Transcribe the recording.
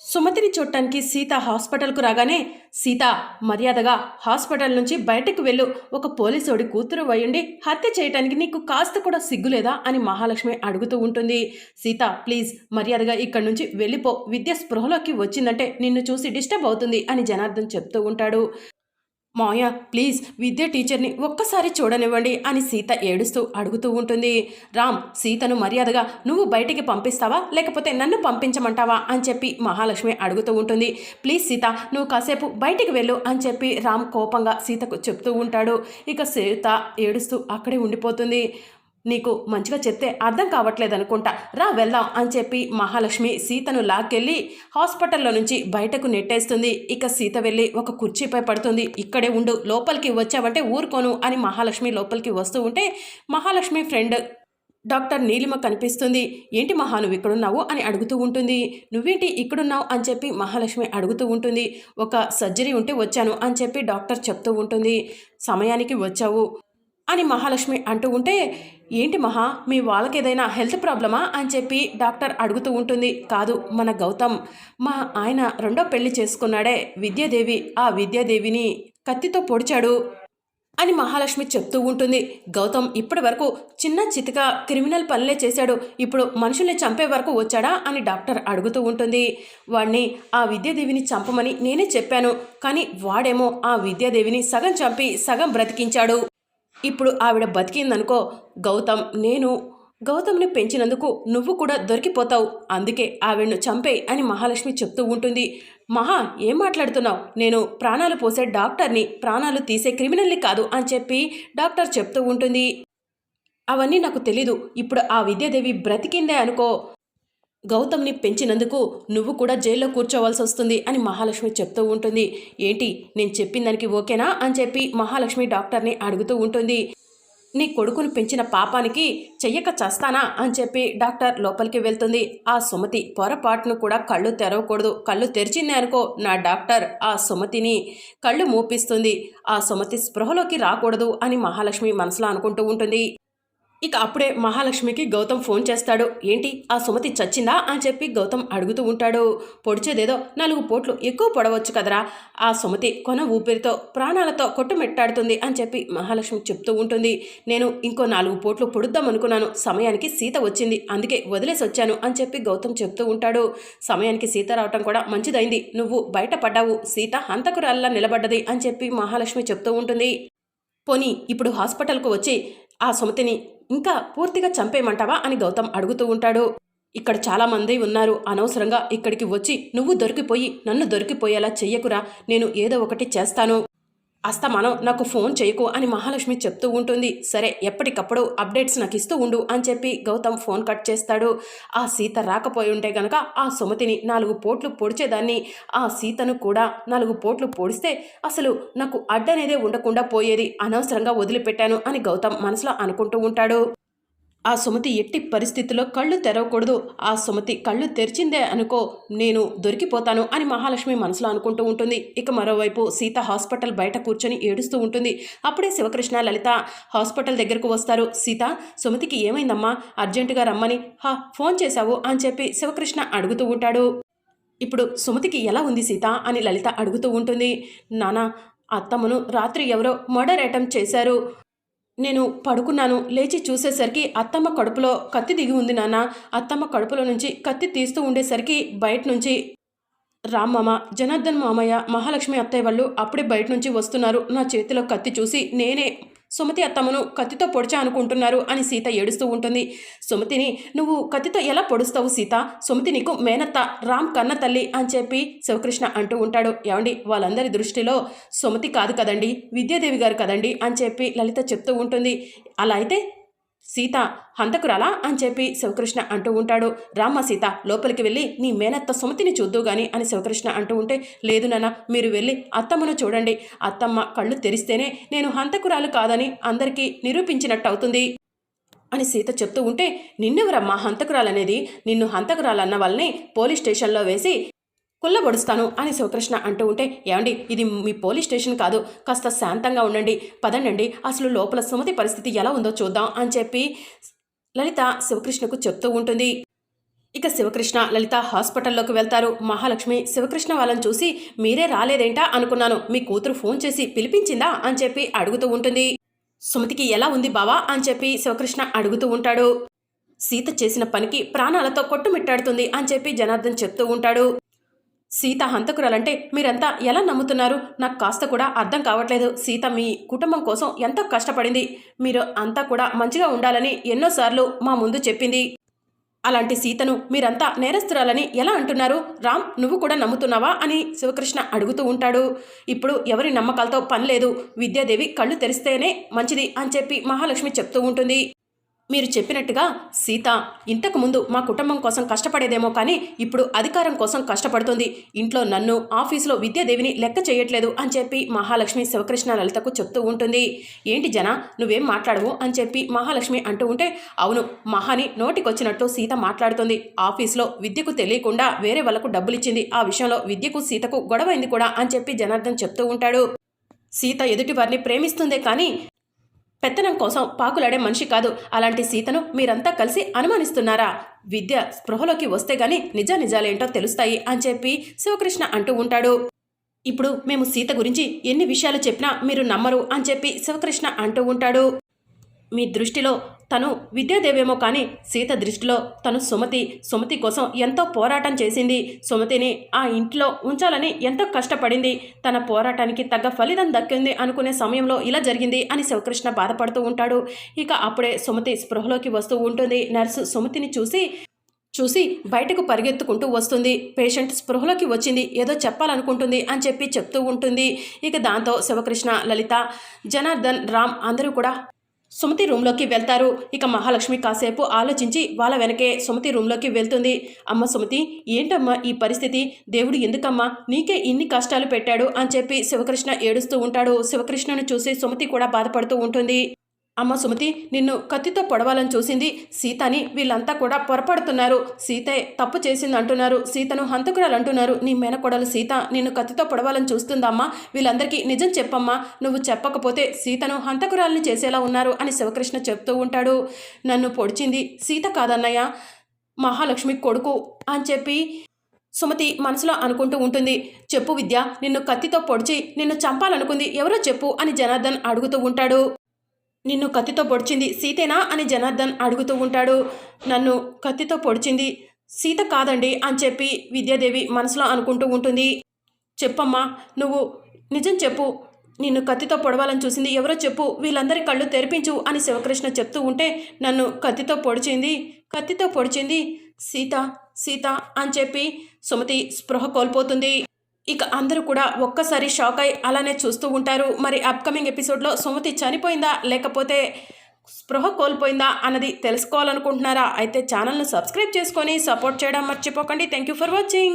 సుమతిని చూడటానికి సీత హాస్పిటల్కు రాగానే సీత మర్యాదగా హాస్పిటల్ నుంచి బయటకు వెళ్ళు. ఒక పోలీసోడి కూతురు వయ్యుండి హత్య చేయటానికి నీకు కాస్త కూడా సిగ్గులేదా? అని మహాలక్ష్మి అడుగుతూ ఉంటుంది. సీత ప్లీజ్ మర్యాదగా ఇక్కడి నుంచి వెళ్ళిపో. విద్య స్పృహలోకి వచ్చిందంటే నిన్ను చూసి డిస్టర్బ్ అవుతుంది అని జనార్దన్ చెప్తూ ఉంటాడు. మాయా ప్లీజ్ విద్య టీచర్ని ఒక్కసారి చూడనివ్వండి అని సీత ఏడుస్తూ అడుగుతూ ఉంటుంది. రామ్ సీతను మర్యాదగా నువ్వు బయటికి పంపిస్తావా? లేకపోతే నన్ను పంపించమంటావా? అని చెప్పి మహాలక్ష్మి అడుగుతూ ఉంటుంది. ప్లీజ్ సీత నువ్వు కాసేపు బయటికి వెళ్ళు అని చెప్పి రామ్ కోపంగా సీతకు చెప్తూ ఉంటాడు. ఇక సీత ఏడుస్తూ అక్కడే ఉండిపోతుంది. నీకు మంచిగా చెప్తే అర్థం కావట్లేదు అనుకుంటా రా వెళ్దాం అని చెప్పి మహాలక్ష్మి సీతను లాక్కెళ్ళి హాస్పిటల్లో నుంచి బయటకు నెట్టేస్తుంది. ఇక సీత వెళ్ళి ఒక కుర్చీపై పడుతుంది. ఇక్కడే ఉండు లోపలికి వచ్చావంటే ఊరుకోను అని మహాలక్ష్మి లోపలికి వస్తూ ఉంటే మహాలక్ష్మి ఫ్రెండ్ డాక్టర్ నీలిమ కనిపిస్తుంది. ఏంటి మహా నువ్వు ఇక్కడున్నావు అని అడుగుతూ ఉంటుంది. నువ్వేంటి ఇక్కడున్నావు అని చెప్పి మహాలక్ష్మి అడుగుతూ ఉంటుంది. ఒక సర్జరీ ఉంటే వచ్చాను అని చెప్పి డాక్టర్ చెప్తూ ఉంటుంది. సమయానికి వచ్చావు. అని మహాలక్ష్మి అంటూ ఉంటే ఏంటి మహా మీ వాళ్ళకి ఏదైనా హెల్త్ ప్రాబ్లమా? అని చెప్పి డాక్టర్ అడుగుతూ ఉంటుంది. కాదు మన గౌతమ్. మా ఆయన రెండో పెళ్ళి చేసుకున్నాడే. విద్యాదేవి ఆ విద్యాదేవిని కత్తితో పొడిచాడు అని మహాలక్ష్మి చెప్తూ ఉంటుంది. గౌతమ్ ఇప్పటి వరకు చిన్న చితిక క్రిమినల్ పనులే చేశాడు. ఇప్పుడు మనుషుల్ని చంపే వరకు వచ్చాడా? అని డాక్టర్ అడుగుతూ ఉంటుంది. వాణ్ణి ఆ విద్యాదేవిని చంపమని నేనే చెప్పాను. కానీ వాడేమో ఆ విద్యాదేవిని సగం చంపి సగం బ్రతికించాడు. ఇప్పుడు ఆవిడ బతికిందనుకో గౌతమ్ నేను గౌతమ్ని పెంచినందుకు నువ్వు కూడా దొరికిపోతావు. అందుకే ఆవిడను చంపే అని మహాలక్ష్మి చెప్తూ ఉంటుంది. మహా ఏం మాట్లాడుతున్నావు? నేను ప్రాణాలు పోసే డాక్టర్ని ప్రాణాలు తీసే క్రిమినల్ని కాదు అని చెప్పి డాక్టర్ చెప్తూ ఉంటుంది. అవన్నీ నాకు తెలీదు. ఇప్పుడు ఆ విద్యాదేవి బ్రతికిందే అనుకో. గౌతమ్ని పెంచినందుకు నువ్వు కూడా జైల్లో కూర్చోవాల్సి వస్తుంది అని మహాలక్ష్మి చెప్తూ ఉంటుంది. ఏంటి? నేను చెప్పిన దానికి ఓకేనా? అని చెప్పి మహాలక్ష్మి డాక్టర్ని అడుగుతూ ఉంటుంది. నీ కొడుకును పెంచిన పాపానికి చెయ్యక చేస్తానా? అని చెప్పి డాక్టర్ లోపలికి వెళ్తుంది. ఆ సుమతి పొరపాటును కూడా కళ్ళు తెరవకూడదు. కళ్ళు తెరిచింది అనుకో నా డాక్టర్ ఆ సుమతిని కళ్ళు మూపిస్తుంది. ఆ సుమతి స్పృహలోకి రాకూడదు అని మహాలక్ష్మి మనసులో అనుకుంటూ ఉంటుంది. ఇక అప్పుడే మహాలక్ష్మికి గౌతమ్ ఫోన్ చేస్తాడు. ఏంటి ఆ సుమతి చచ్చిందా అని చెప్పి గౌతమ్ అడుగుతూ ఉంటాడు. పొడిచేదేదో నాలుగు పోట్లు ఎక్కువ పొడవచ్చు కదరా. ఆ సుమతి కొన ఊపిరితో ప్రాణాలతో కొట్టుమెట్టాడుతుంది అని చెప్పి మహాలక్ష్మి చెప్తూ ఉంటుంది. నేను ఇంకో నాలుగు పోట్లు పొడుద్దాం అనుకున్నాను సమయానికి సీత వచ్చింది. అందుకే వదిలేసి వచ్చాను అని చెప్పి గౌతమ్ చెప్తూ ఉంటాడు. సమయానికి సీత రావటం కూడా మంచిదైంది. నువ్వు బయటపడ్డావు. సీత హంతకురాల్లా నిలబడ్డది అని చెప్పి మహాలక్ష్మి చెప్తూ ఉంటుంది. పోనీ ఇప్పుడు హాస్పిటల్కు వచ్చి ఆ సుమతిని ఇంకా పూర్తిగా చంపేయమంటావా అని గౌతమ్ అడుగుతూ ఉంటాడు. ఇక్కడ చాలామంది ఉన్నారు. అనవసరంగా ఇక్కడికి వచ్చి నువ్వు దొరికిపోయి నన్ను దొరికిపోయేలా చెయ్యకురా. నేను ఏదో ఒకటి చేస్తాను. అస్తమానం నాకు ఫోన్ చేయకు అని మహాలక్ష్మి చెప్తూ ఉంటుంది. సరే ఎప్పటికప్పుడు అప్డేట్స్ నాకు ఇస్తూ ఉండు అని చెప్పి గౌతమ్ ఫోన్ కట్ చేస్తాడు. ఆ సీత రాకపోయి ఉంటే గనక ఆ సుమతిని నాలుగు పోట్లు పొడిచేదాన్ని. ఆ సీతను కూడా నాలుగు పోట్లు పొడిస్తే అసలు నాకు అడ్డనేదే ఉండకుండా పోయేది. అనవసరంగా వదిలిపెట్టాను అని గౌతమ్ మనసులో అనుకుంటూ ఉంటాడు. ఆ సుమతి ఎట్టి పరిస్థితిలో కళ్ళు తెరవకూడదు. ఆ సుమతి కళ్ళు తెరిచిందే అనుకో నేను దొరికిపోతాను అని మహాలక్ష్మి మనసులో అనుకుంటూ ఉంటుంది. ఇక మరోవైపు సీత హాస్పిటల్ బయట కూర్చొని ఏడుస్తూ ఉంటుంది. అప్పుడే శివకృష్ణ లలిత హాస్పిటల్ దగ్గరకు వస్తారు. సీత సుమతికి ఏమైందమ్మా? అర్జెంటుగా రమ్మని. హా ఫోన్ చేశావు అని చెప్పి శివకృష్ణ అడుగుతూ ఉంటాడు. ఇప్పుడు సుమతికి ఎలా ఉంది సీత అని లలిత అడుగుతూ ఉంటుంది. నానా అత్తమ్మను రాత్రి ఎవరో మర్డర్ అటెంప్ట్ చేశారు. నేను పడుకున్నాను లేచి చూసేసరికి అత్తమ్మ కడుపులో కత్తి దిగి ఉంది నాన్న. అత్తమ్మ కడుపులో నుంచి కత్తి తీస్తూ ఉండేసరికి బయట నుంచి రామ్మమ్మ జనార్దన్ మామయ్య మహాలక్ష్మి అత్తయ్య వాళ్ళు అప్పుడే బయట నుంచి వస్తున్నారు. నా చేతిలో కత్తి చూసి నేనే సుమతి అత్తమ్మను కత్తితో పొడిచా అనుకుంటున్నారు అని సీత ఏడుస్తూ ఉంటుంది. సుమతిని నువ్వు కత్తితో ఎలా పొడుస్తావు సీత? సుమతి నీకు మేనత్త రామ్ కన్న తల్లి అని చెప్పి శివకృష్ణ అంటూ ఉంటాడు. ఏమండి వాళ్ళందరి దృష్టిలో సుమతి కాదు కదండి విద్యాదేవి గారు కదండి అని చెప్పి లలిత చెప్తూ ఉంటుంది. అలా అయితే సీత హంతకురాలా? అని చెప్పి శివకృష్ణ అంటూ ఉంటాడు. రామ్మ సీత లోపలికి వెళ్ళి నీ మేనత్త సుమతిని చూద్దు గాని అని శివకృష్ణ అంటూ ఉంటే లేదు నాన్న మీరు వెళ్ళి అత్తమ్మను చూడండి. అత్తమ్మ కళ్ళు తెరిస్తేనే నేను హంతకురాలు కాదని అందరికీ నిరూపించినట్టు అవుతుంది అని సీత చెప్తూ ఉంటే నిన్నెవరమ్మా హంతకురాలనేది? నిన్ను హంతకురాలన్న వాళ్ళని పోలీస్ స్టేషన్లో వేసి కుల్లబొడుస్తాను అని శివకృష్ణ అంటూ ఉంటే ఏమండి ఇది మీ పోలీస్ స్టేషన్ కాదు. కాస్త శాంతంగా ఉండండి. పదండి అసలు లోపల సుమతి పరిస్థితి ఎలా ఉందో చూద్దాం అని చెప్పి లలిత శివకృష్ణకు చెప్తూ ఉంటుంది. ఇక శివకృష్ణ లలిత హాస్పిటల్లోకి వెళ్తారు. మహాలక్ష్మి శివకృష్ణ వాళ్ళని చూసి మీరే రాలేదేంటా అనుకున్నాను. మీ కూతురు ఫోన్ చేసి పిలిపించిందా? అని చెప్పి అడుగుతూ ఉంటుంది. సుమతికి ఎలా ఉంది బావా? అని చెప్పి శివకృష్ణ అడుగుతూ ఉంటాడు. సీత చేసిన పనికి ప్రాణాలతో కొట్టుమిట్టాడుతుంది అని చెప్పి జనార్దన్ చెప్తూ ఉంటాడు. సీత హంతకురాలంటే మీరంతా ఎలా నమ్ముతున్నారు? నాకు కాస్త కూడా అర్థం కావట్లేదు. సీత మీ కుటుంబం కోసం ఎంతో కష్టపడింది? మీరు అంతా కూడా మంచిగా ఉండాలని ఎన్నోసార్లు మా ముందు చెప్పింది. అలాంటి సీతను మీరంతా నేరస్తురాలని ఎలా అంటున్నారు? రామ్ నువ్వు కూడా నమ్ముతున్నావా? అని శివకృష్ణ అడుగుతూ ఉంటాడు. ఇప్పుడు ఎవరి నమ్మకాలతో పని లేదు. విద్యాదేవి కళ్ళు తెరిస్తేనే మంచిది అని చెప్పి మహాలక్ష్మి చెప్తూ ఉంటుంది. మీరు చెప్పినట్టుగా సీత ఇంతకుముందు మా కుటుంబం కోసం కష్టపడేదేమో కానీ ఇప్పుడు అధికారం కోసం కష్టపడుతుంది. ఇంట్లో నన్ను ఆఫీసులో విద్యాదేవిని లెక్క చేయట్లేదు అని చెప్పి మహాలక్ష్మి శివకృష్ణ లలితకు చెప్తూ ఉంటుంది. ఏంటి జన నువ్వేం మాట్లాడవు అని చెప్పి మహాలక్ష్మి అంటూ ఉంటే అవును మహాని నోటికొచ్చినట్టు సీత మాట్లాడుతుంది. ఆఫీస్లో విద్యకు తెలియకుండా వేరే వాళ్ళకు డబ్బులిచ్చింది. ఆ విషయంలో విద్యకు సీతకు గొడవైంది కూడా అని చెప్పి జనార్దన్ చెప్తూ ఉంటాడు. సీత ఎదుటి వారిని ప్రేమిస్తుందే కానీ పెత్తనం కోసం పాకులాడే మనిషి కాదు. అలాంటి సీతను మీరంతా కలిసి అనుమానిస్తున్నారా? విద్య స్పృహలోకి వస్తే గాని నిజ నిజాలేంటో తెలుస్తాయి అని చెప్పి శివకృష్ణ అంటూ ఉంటాడు. ఇప్పుడు మేము సీత గురించి ఎన్ని విషయాలు చెప్పినా మీరు నమ్మరు అని చెప్పి శివకృష్ణ అంటూ ఉంటాడు. మీ దృష్టిలో తను విద్యాదేవేమో కానీ సీత దృష్టిలో తను సుమతి సుమతి కోసం ఎంతో పోరాటం చేసింది. సుమతిని ఆ ఇంట్లో ఉంచాలని ఎంతో కష్టపడింది. తన పోరాటానికి తగ్గ ఫలితం దక్కింది అనుకునే సమయంలో ఇలా జరిగింది అని శివకృష్ణ బాధపడుతూ ఉంటాడు. ఇక అప్పుడే సుమతి స్పృహలోకి వస్తూ ఉంటుంది. నర్సు సుమతిని చూసి చూసి బయటకు పరిగెత్తుకుంటూ వస్తుంది. పేషెంట్ స్పృహలోకి వచ్చింది. ఏదో చెప్పాలనుకుంటుంది అని చెప్పి చెప్తూ ఉంటుంది. ఇక దాంతో శివకృష్ణ లలిత జనార్దన్ రామ్ అందరూ కూడా సుమతి రూమ్లోకి వెళ్తారు. ఇక మహాలక్ష్మి కాసేపు ఆలోచించి వాళ్ళ వెనకే సుమతి రూమ్లోకి వెళ్తుంది. అమ్మ సుమతి ఏంటమ్మా ఈ పరిస్థితి? దేవుడు ఎందుకమ్మా? నీకే ఇన్ని కష్టాలు పెట్టాడు అని చెప్పి శివకృష్ణ ఏడుస్తూ ఉంటాడు. శివకృష్ణను చూసి సుమతి కూడా బాధపడుతూ ఉంటుంది. అమ్మ సుమతి నిన్ను కత్తితో పొడవాలని చూసింది సీతని వీళ్ళంతా కూడా పొరపడుతున్నారు. సీతే తప్పు చేసింది అంటున్నారు. సీతను హంతకురాలు అంటున్నారు నీ మేనకొడలు సీత నిన్ను కత్తితో పొడవాలని చూస్తుందమ్మా. వీళ్ళందరికీ నిజం చెప్పమ్మా. నువ్వు చెప్పకపోతే సీతను హంతకురాలని చేసేలా ఉన్నారు అని శివకృష్ణ చెప్తూ ఉంటాడు. నన్ను పొడిచింది సీత కాదన్నయ్య. మహాలక్ష్మి కొడుకు అని చెప్పి సుమతి మనసులో అనుకుంటూ ఉంటుంది. చెప్పు విద్య నిన్ను కత్తితో పొడిచి నిన్ను చంపాలనుకుంది ఎవరో చెప్పు అని జనార్దన్ అడుగుతూ ఉంటాడు. నిన్ను కత్తితో పొడిచింది సీతేనా అని జనార్దన్ అడుగుతూ ఉంటాడు. నన్ను కత్తితో పొడిచింది సీత కాదండి అని చెప్పి విద్యాదేవి మనసులో అనుకుంటూ ఉంటుంది. చెప్పమ్మా నువ్వు నిజం చెప్పు. నిన్ను కత్తితో పొడవాలని చూసింది ఎవరో చెప్పు. వీళ్ళందరి కళ్ళు తెరిపించు అని శివకృష్ణ చెప్తూ ఉంటే నన్ను కత్తితో పొడిచింది. కత్తితో పొడిచింది సీత సీత అని చెప్పి సుమతి స్పృహ కోల్పోతుంది. ఇక అందరూ కూడా ఒక్కసారి షాక్ అయి అలానే చూస్తూ ఉంటారు. మరి అప్కమింగ్ ఎపిసోడ్లో సుమతి చనిపోయిందా? లేకపోతే స్పృహ కోల్పోయిందా అన్నది తెలుసుకోవాలనుకుంటున్నారా? అయితే ఛానల్ను సబ్స్క్రైబ్ చేసుకొని సపోర్ట్ చేయడం మర్చిపోకండి. Thank you for watching